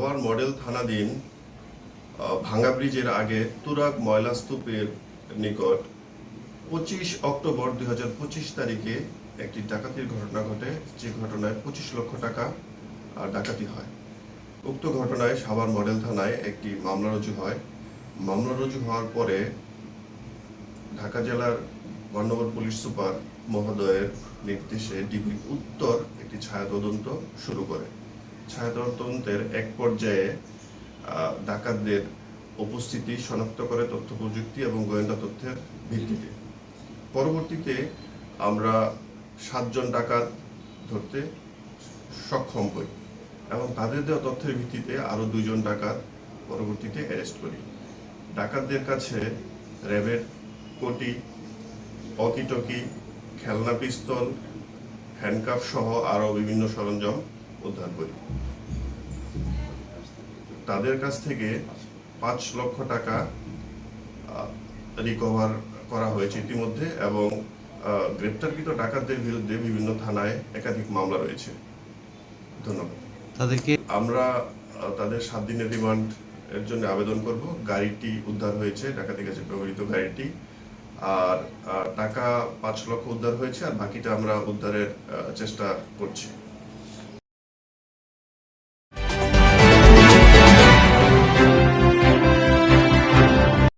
Savar model থানাধীন ভাঙ্গা ব্রিজের আগে তুরাগ ময়লা স্তূপের নিকট পঁচিশ অক্টোবর দুই হাজার পঁচিশ তারিখে একটি ডাকাতির ঘটনা ঘটে। যে ঘটনায় পঁচিশ লক্ষ টাকা ডাকাতি হয়। উক্ত ঘটনায় সাভার মডেল থানায় একটি মামলা রুজু হয়। মামলা রুজু হওয়ার পরে ঢাকা জেলার বর্ণবর পুলিশ সুপার মহোদয়ের নির্দেশে ডিবি উত্তর একটি ছায়া তদন্ত শুরু করে। ছায়া তদন্তের এক পর্যায়ে ডাকাতদের উপস্থিতি শনাক্ত করে তথ্য প্রযুক্তি এবং গোয়েন্দা তথ্যের ভিত্তিতে। পরবর্তীতে আমরা সাতজন ডাকাত ধরতে সক্ষম হই এবং তাদের দেওয়া তথ্যের ভিত্তিতে আরও দুইজন ডাকাত পরবর্তীতে অ্যারেস্ট করি। ডাকাতদের কাছে র্যাবের কোটি অকিটকি খেলনা পিস্তল হ্যান্ডকাপ সহ আরও বিভিন্ন সরঞ্জাম উদ্ধার করি। তাদের কাছ থেকে পাঁচ লক্ষ টাকা রিকভার করা হয়েছে ইতিমধ্যে এবং গ্রেপ্তারকৃত ডাকাতদের বিরুদ্ধে বিভিন্ন থানায় একাধিক মামলা রয়েছে। ধন্যবাদ। তাদেরকে আমরা তাদের সাত দিনের রিমান্ড এর জন্য আবেদন করব। গাড়িটি উদ্ধার হয়েছে ডাকাতি কাছে ব্যবহৃত গাড়িটি। আর টাকা পাঁচ লক্ষ উদ্ধার হয়েছে আর বাকিটা আমরা উদ্ধারের চেষ্টা করছি।